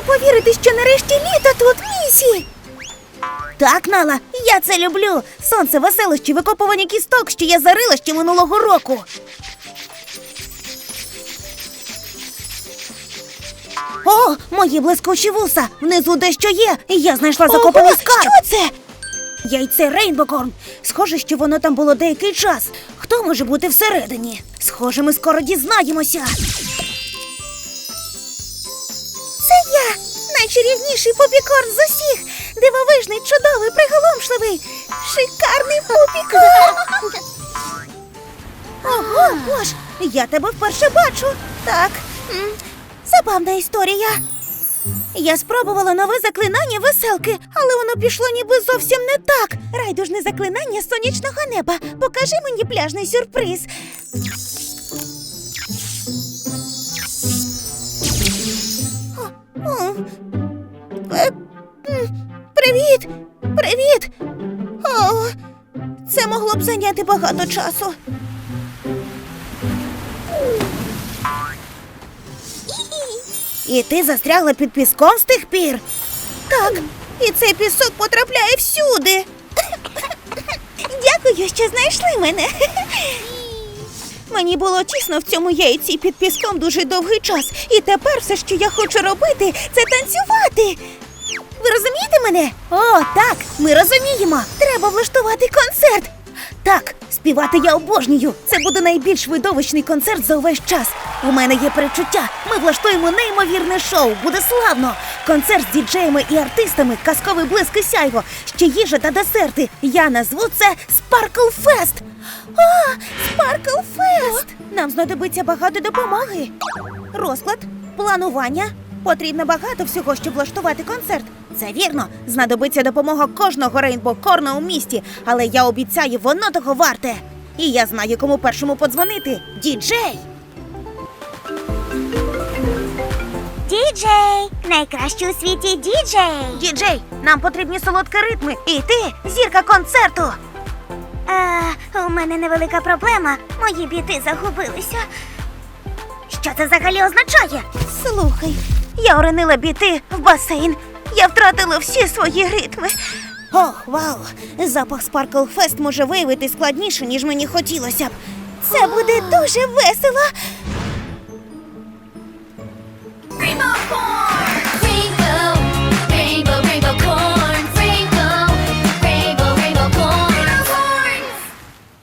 повірити, що нарешті літо тут, Місі. Так, Нала, я це люблю. Сонце, веселощі, викопування кісток, що я зарила ще минулого року. О, мої блискучі вуса! Внизу дещо є. і Я знайшла закопаний скарб. Що це? Яйце Рейнбокорн. Схоже, що воно там було деякий час. Хто може бути всередині? Схоже, ми скоро дізнаємося. Найчарівніший попікорн з усіх. Дивовижний, чудовий, приголомшливий, шикарний попікорн. Ого, бож, я тебе вперше бачу. Так, забавна історія. Я спробувала нове заклинання веселки, але воно пішло ніби зовсім не так. Райдужне заклинання сонячного неба. Покажи мені пляжний сюрприз. Це могло б зайняти багато часу. І ти застрягла під піском з тих пір? Так, і цей пісок потрапляє всюди. Дякую, що знайшли мене. Мені було тісно в цьому яйці під піском дуже довгий час, і тепер все, що я хочу робити, це танцювати. Ви розумієте мене? О, так, ми розуміємо. Треба влаштувати концерт. Так, співати я обожнюю. Це буде найбільш видовищний концерт за увесь час. У мене є перечуття. Ми влаштуємо неймовірне шоу. Буде славно. Концерт з діджеями і артистами, казковий блиск і сяйво, ще їжа та десерти. Я назву це Sparkle Fest. О, Sparkle Fest! Нам знадобиться багато допомоги. Розклад, планування. Потрібно багато всього, щоб влаштувати концерт. Це вірно. Знадобиться допомога кожного рейнбокорна у місті, але я обіцяю, воно того варте. І я знаю, кому першому подзвонити. Діджей! Діджей! Найкращий у світі діджей! Діджей, нам потрібні солодкі ритми. І ти зірка концерту. А, у мене невелика проблема. Мої біти загубилися. Що це взагалі означає? Слухай, я уронила біти в басейн. Я втратила всі свої ритми. Ох, вау! Запах Sparkle Fest може виявити складніше, ніж мені хотілося б. Це буде дуже весело.